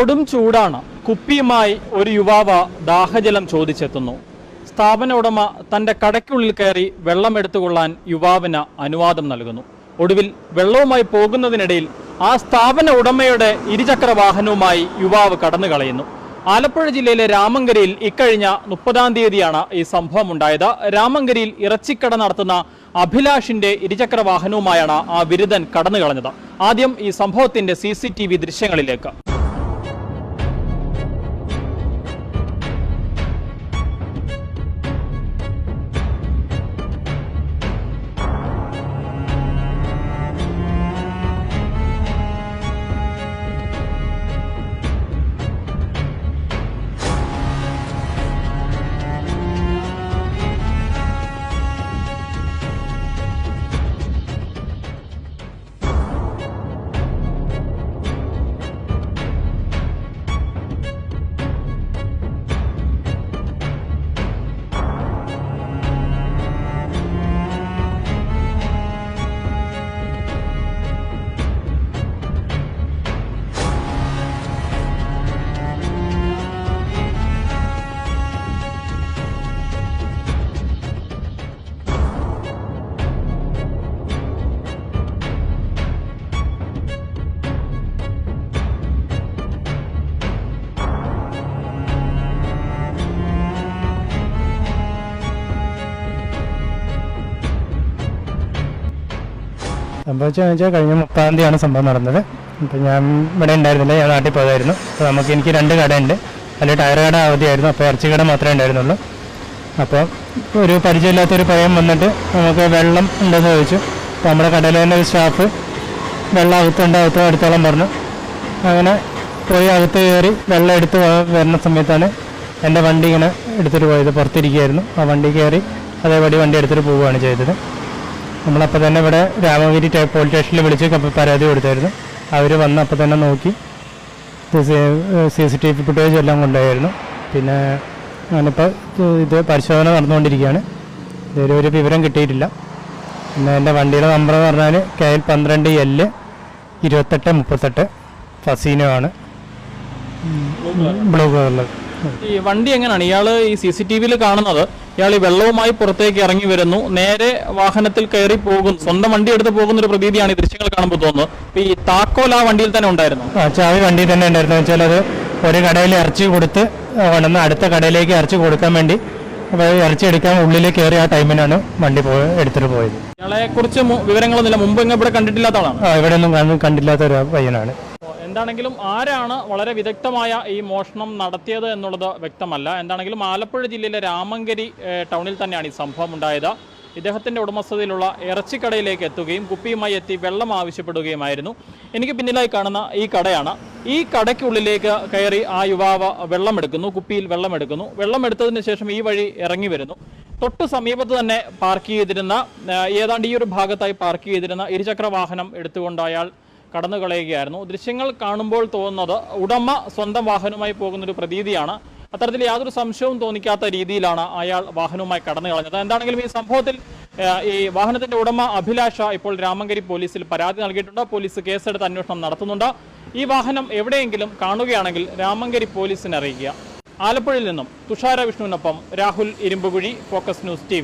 കൊടും ചൂടാണ്. കുപ്പിയുമായി ഒരു യുവാവ് ദാഹജലം ചോദിച്ചെത്തുന്നു. സ്ഥാപന ഉടമ തന്റെ കടയ്ക്കുള്ളിൽ കയറി വെള്ളം എടുത്തുകൊള്ളാൻ യുവാവിന് അനുവാദം നൽകുന്നു. ഒടുവിൽ വെള്ളവുമായി പോകുന്നതിനിടയിൽ ആ സ്ഥാപന ഉടമയുടെ ഇരുചക്ര വാഹനവുമായി യുവാവ് കടന്നു കളയുന്നു ആലപ്പുഴ ജില്ലയിലെ രാമങ്കരിയിൽ ഇക്കഴിഞ്ഞ മുപ്പതാം തീയതിയാണ് ഈ സംഭവം ഉണ്ടായത് രാമങ്കരിയിൽ ഇറച്ചിക്കട നടത്തുന്ന അഭിലാഷിന്റെ ഇരുചക്ര വാഹനവുമായാണ് ആ ബിരുദൻ കടന്നു കളഞ്ഞത് ആദ്യം ഈ സംഭവത്തിന്റെ സി ദൃശ്യങ്ങളിലേക്ക്. സംഭവിച്ചതെന്ന് വെച്ചാൽ കഴിഞ്ഞ മുപ്പതാം തീയതിയാണ് സംഭവം നടന്നത്. അപ്പം ഞാൻ ഇവിടെ ഉണ്ടായിരുന്നില്ല ഞാൻ നാട്ടിൽ പോയതായിരുന്നു. അപ്പോൾ നമുക്ക് എനിക്ക് രണ്ട് കടയുണ്ട്. അതിൽ ടയർ കട അവധിയായിരുന്നു അപ്പോൾ ഇറച്ചി കട മാത്രമേ ഉണ്ടായിരുന്നുള്ളൂ. അപ്പോൾ ഒരു പരിചയമില്ലാത്തൊരു പയ്യൻ വന്നിട്ട് നമുക്ക് വെള്ളം ഉണ്ടെന്ന് ചോദിച്ചു. അപ്പോൾ നമ്മുടെ കടയിൽ തന്നെ ഒരു സ്റ്റാഫ് വെള്ളം അകത്തുണ്ട് അകത്ത് എടുത്തോളം പറഞ്ഞു. അങ്ങനെ പോയി അകത്ത് കയറി വെള്ളം എടുത്ത് വരുന്ന സമയത്താണ് എന്റെ വണ്ടി ഇങ്ങനെ എടുത്തിട്ട് പോയത്. പുറത്തിരിക്കുകയായിരുന്നു. ആ വണ്ടി കയറി അതേപടി വണ്ടി എടുത്തിട്ട് പോവുകയാണ് ചെയ്തത്. നമ്മളപ്പോൾ തന്നെ ഇവിടെ രാമഗിരി പോലീസ് സ്റ്റേഷനിൽ വിളിച്ച് പരാതി കൊടുത്തായിരുന്നു. അവർ വന്ന് അപ്പോൾ തന്നെ നോക്കി. C C T V footage എല്ലാം കൊണ്ടുപോയായിരുന്നു. പിന്നെ ഞാനിപ്പോൾ ഇത് പരിശോധന നടന്നുകൊണ്ടിരിക്കുകയാണ്. ഇതുവരെ ഒരു വിവരം കിട്ടിയിട്ടില്ല. പിന്നെ എന്റെ വണ്ടിയുടെ നമ്പർ എന്ന് പറഞ്ഞാൽ കെ എൽ പന്ത്രണ്ട് എൽ ഇരുപത്തെട്ട് മുപ്പത്തെട്ട് ഫസീനോ ആണ്. ബ്ലൂ കളറിൽ ഈ വണ്ടി എങ്ങനെയാണ്? ഇയാൾ ഈ സി സി ടി വിയിൽ കാണുന്നത്. ഇയാൾ ഈ വെള്ളവുമായി പുറത്തേക്ക് ഇറങ്ങി വരുന്നു. നേരെ വാഹനത്തിൽ കയറി പോകും സ്വന്തം വണ്ടി എടുത്ത് പോകുന്ന ഒരു പ്രതീതിയാണ് ഈ ദൃശ്യങ്ങൾ കാണുമ്പോൾ തോന്നുന്നത്. ഈ താക്കോൽ ആ വണ്ടിയിൽ തന്നെ ഉണ്ടായിരുന്നു? ആ ചാവി വണ്ടിയിൽ തന്നെ ഉണ്ടായിരുന്നു. വെച്ചാൽ അത് ഒരു കടയിൽ ഇറച്ചി കൊടുത്ത് കൊണ്ടുവന്ന് അടുത്ത കടയിലേക്ക് ഇറച്ചി കൊടുക്കാൻ വേണ്ടി ഇറച്ചി എടുക്കാൻ ഉള്ളിലേക്ക് കയറി ആ ടൈമിനാണ് വണ്ടി പോയി എടുത്തിട്ട് പോയത്. ഇയാളെ കുറിച്ച് വിവരങ്ങളൊന്നുമില്ല. മുമ്പ് ഇങ്ങനെ ഇവിടെ കണ്ടിട്ടില്ലാത്ത ആളാണ്? ഇവിടെ ഒന്നും കണ്ടിട്ടില്ലാത്ത ഒരു പയ്യനാണ്. എന്താണെങ്കിലും ആരാണ് വളരെ വിദഗ്ധമായ ഈ മോഷണം നടത്തിയത് എന്നുള്ളത് വ്യക്തമല്ല. എന്താണെങ്കിലും ആലപ്പുഴ ജില്ലയിലെ രാമങ്കരി ടൗണിൽ തന്നെയാണ് ഈ സംഭവം ഉണ്ടായത്. ഇദ്ദേഹത്തിന്റെ ഉടമസ്ഥതയിലുള്ള ഇറച്ചിക്കടയിലേക്ക് എത്തുകയും കുപ്പിയുമായി എത്തി വെള്ളം ആവശ്യപ്പെടുകയുമായിരുന്നു. എനിക്ക് പിന്നിലായി കാണുന്ന ഈ കടയാണ്. ഈ കടയ്ക്കുള്ളിലേക്ക് കയറി ആ യുവാവ് വെള്ളം എടുക്കുന്നു കുപ്പിയിൽ വെള്ളം എടുക്കുന്നു. വെള്ളം എടുത്തതിന് ശേഷം ഈ വഴി ഇറങ്ങി വരുന്നു. തൊട്ട് സമീപത്ത് തന്നെ പാർക്ക് ചെയ്തിരുന്ന ഏതാണ്ട് ഈ ഒരു ഭാഗത്തായി പാർക്ക് ചെയ്തിരുന്ന ഇരുചക്ര വാഹനം എടുത്തുകൊണ്ട് അയാൾ കടന്നു കളയുകയായിരുന്നു ദൃശ്യങ്ങൾ കാണുമ്പോൾ തോന്നുന്നത് ഉടമ സ്വന്തം വാഹനവുമായി പോകുന്ന ഒരു പ്രതീതിയാണ്. അത്തരത്തിൽ യാതൊരു സംശയവും തോന്നിക്കാത്ത രീതിയിലാണ് അയാൾ വാഹനവുമായി കടന്നു കളഞ്ഞത് എന്താണെങ്കിലും ഈ സംഭവത്തിൽ ഈ വാഹനത്തിന്റെ ഉടമ അഭിലാഷ ഇപ്പോൾ രാമങ്കരി പോലീസിൽ പരാതി നൽകിയിട്ടുണ്ട്. പോലീസ് കേസെടുത്ത് അന്വേഷണം നടത്തുന്നുണ്ട്. ഈ വാഹനം എവിടെയെങ്കിലും കാണുകയാണെങ്കിൽ രാമങ്കരി പോലീസിനെ അറിയിക്കുക. ആലപ്പുഴയിൽ നിന്നും Thushara വിഷ്ണുവിനൊപ്പം Rahul Irumbukuzhi focus news T